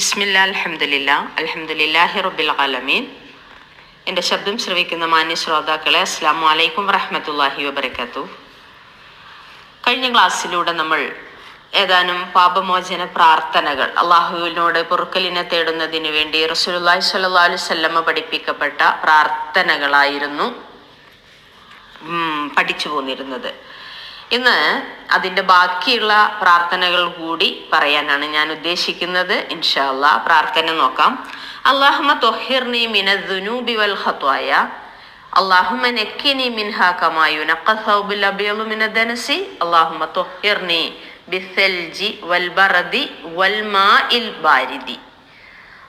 ബിസ്മില്ല അലഹമുല്ല അലഹമുല്ലാഹി റബ്ബിൽ ആലമീൻ. എന്റെ ശബ്ദം ശ്രവിക്കുന്ന മാന്യ ശ്രോതാക്കളെ അസ്സാം വലൈക്കും വറഹമത്തല്ലാഹി വബർക്കാത്തു കഴിഞ്ഞ ക്ലാസ്സിലൂടെ നമ്മൾ ഏതാനും പാപമോചന പ്രാർത്ഥനകൾ അള്ളാഹുവിനോട് പൊറുക്കലിനെ തേടുന്നതിന് വേണ്ടി റസൂലുല്ലാഹി സ്വല്ലാ അലൈഹി വസല്ലമ പഠിപ്പിക്കപ്പെട്ട പ്രാർത്ഥനകളായിരുന്നു പഠിച്ചു പോന്നിരുന്നത്. ഇന്ന് അതിന്റെ ബാക്കിയുള്ള പ്രാർത്ഥനകൾ കൂടി പറയാനാണ് ഞാൻ ഉദ്ദേശിക്കുന്നത്. ഇൻഷാല്ല പ്രാർത്ഥന നോക്കാം. വൽ മിന വൽ ബറദി വൽ ബാരിദി.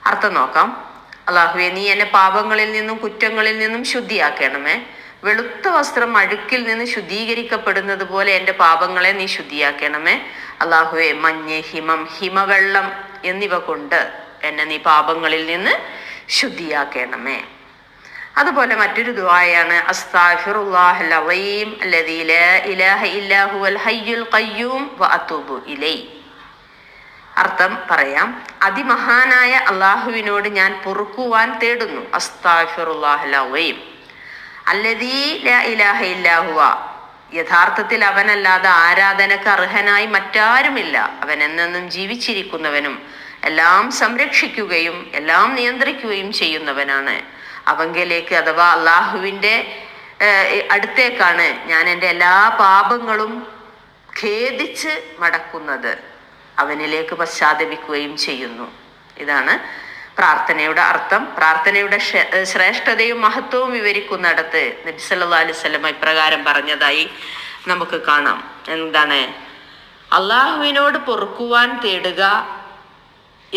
അർത്ഥം നോക്കാം. അള്ളാഹുവെ നീ എന്നെ പാപങ്ങളിൽ നിന്നും കുറ്റങ്ങളിൽ നിന്നും ശുദ്ധിയാക്കണമേ. വെളുത്ത വസ്ത്രം അഴുക്കിൽ നിന്ന് ശുദ്ധീകരിക്കപ്പെടുന്നത് പോലെ എന്റെ പാപങ്ങളെ നീ ശുദ്ധിയാക്കണമേ. അള്ളാഹുവെ മഞ്ഞ് ഹിമം ഹിമവെള്ളം എന്നിവ കൊണ്ട് എന്നെ നീ പാപങ്ങളിൽ നിന്ന് ശുദ്ധിയാക്കണമേ. അതുപോലെ മറ്റൊരു ദുആയാണ് അർത്ഥം പറയാം അതിമഹാനായ അള്ളാഹുവിനോട് ഞാൻ പൊറുക്കുവാൻ തേടുന്നു അസ്താഫിറുല്ലാഹുവയും ഇലാഹ യഥാർത്ഥത്തിൽ അവനല്ലാതെ ആരാധനക്ക് അർഹനായി മറ്റാരുമില്ല. അവൻ എന്നെന്നും ജീവിച്ചിരിക്കുന്നവനും എല്ലാം സംരക്ഷിക്കുകയും എല്ലാം നിയന്ത്രിക്കുകയും ചെയ്യുന്നവനാണ്. അവങ്കിലേക്ക് അഥവാ അള്ളാഹുവിന്റെ അടുത്തേക്കാണ് ഞാൻ എന്റെ എല്ലാ പാപങ്ങളും ഖേദിച്ച് മടക്കുന്നത്. അവനിലേക്ക് പശ്ചാത്തപിക്കുകയും ചെയ്യുന്നു. ഇതാണ് പ്രാർത്ഥനയുടെ അർത്ഥം പ്രാർത്ഥനയുടെ ശ്രേഷ്ഠതയും മഹത്വവും വിവരിക്കുന്നിടത്ത് നബി സല്ലല്ലാഹു അലൈഹി വസല്ലം ഇപ്രകാരം പറഞ്ഞതായി നമുക്ക് കാണാം. എന്താണ്? അള്ളാഹുവിനോട് പൊറുക്കുവാൻ തേടുക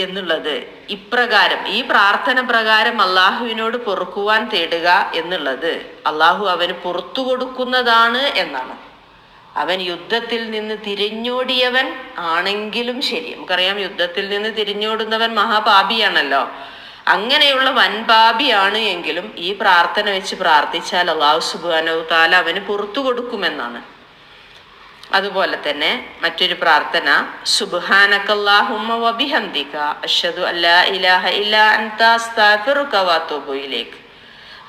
എന്നുള്ളത് ഇപ്രകാരം ഈ പ്രാർത്ഥന പ്രകാരം അള്ളാഹുവിനോട് പൊറുക്കുവാൻ തേടുക എന്നുള്ളത് അള്ളാഹു അവന് പുറത്തു കൊടുക്കുന്നതാണ് എന്നാണ്. അവൻ യുദ്ധത്തിൽ നിന്ന് തിരിഞ്ഞോടിയവൻ ആണെങ്കിലും ശരി. നമുക്കറിയാം യുദ്ധത്തിൽ നിന്ന് തിരിഞ്ഞോടുന്നവൻ മഹാപാപിയാണല്ലോ. അങ്ങനെയുള്ള വൻപാപിയാണ് എങ്കിലും ഈ പ്രാർത്ഥന വെച്ച് പ്രാർത്ഥിച്ചാൽ അള്ളാഹു സുബാനു താല അവന് പുറത്തു കൊടുക്കുമെന്നാണ്. അതുപോലെ തന്നെ മറ്റൊരു പ്രാർത്ഥന സുബ്ഹാനക്കല്ലാഹുമ്മ വബിഹംദിക അല്ലാ ഇലാഹ ഇല്ലാ അൻത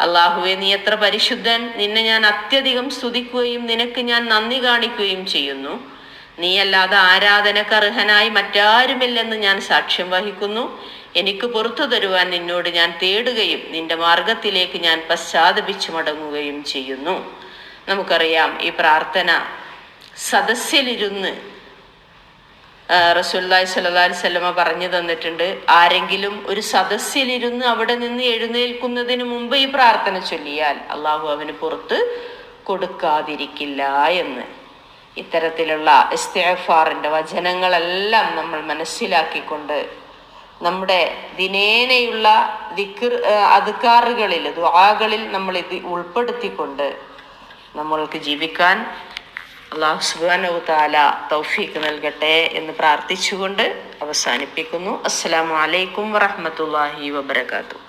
അള്ളാഹുവെ നീ എത്ര പരിശുദ്ധൻ. നിന്നെ ഞാൻ അത്യധികം സ്തുതിക്കുകയും നിനക്ക് ഞാൻ നന്ദി കാണിക്കുകയും ചെയ്യുന്നു. നീയല്ലാതെ ആരാധനക്കർഹനായി മറ്റാരുമില്ലെന്ന് ഞാൻ സാക്ഷ്യം വഹിക്കുന്നു. എനിക്ക് പുറത്തു തരുവാൻ നിന്നോട് ഞാൻ തേടുകയും നിന്റെ മാർഗത്തിലേക്ക് ഞാൻ പശ്ചാത്തപിച്ചു മടങ്ങുകയും ചെയ്യുന്നു. നമുക്കറിയാം ഈ പ്രാർത്ഥന സദസ്സിലിരുന്ന് റസൂല്ലായി സല്ലാ അലൈഹി വസല്ലമ പറഞ്ഞു തന്നിട്ടുണ്ട്. ആരെങ്കിലും ഒരു സദസ്സിലിരുന്ന് അവിടെ നിന്ന് എഴുന്നേൽക്കുന്നതിന് മുമ്പ് ഈ പ്രാർത്ഥന ചൊല്ലിയാൽ അള്ളാഹു അവന് പുറത്ത് കൊടുക്കാതിരിക്കില്ല എന്ന്. ഇത്തരത്തിലുള്ള ഇസ്തിഗ്ഫാറിന്റെ വചനങ്ങളെല്ലാം നമ്മൾ മനസ്സിലാക്കിക്കൊണ്ട് നമ്മുടെ ദിനേനയുള്ള ദിക്ർ അതുക്കാറുകളിൽ ദുആകളിൽ നമ്മൾ ഇത് ഉൾപ്പെടുത്തിക്കൊണ്ട് നമ്മൾക്ക് ജീവിക്കാൻ അള്ളാഹു സുബാനു താല തൗഫീക്ക് നൽകട്ടെ എന്ന് പ്രാർത്ഥിച്ചുകൊണ്ട് അവസാനിപ്പിക്കുന്നു. അസ്സാം വലൈക്കും വറഹ്മത്തുള്ളാഹി വബറകാതുഹു.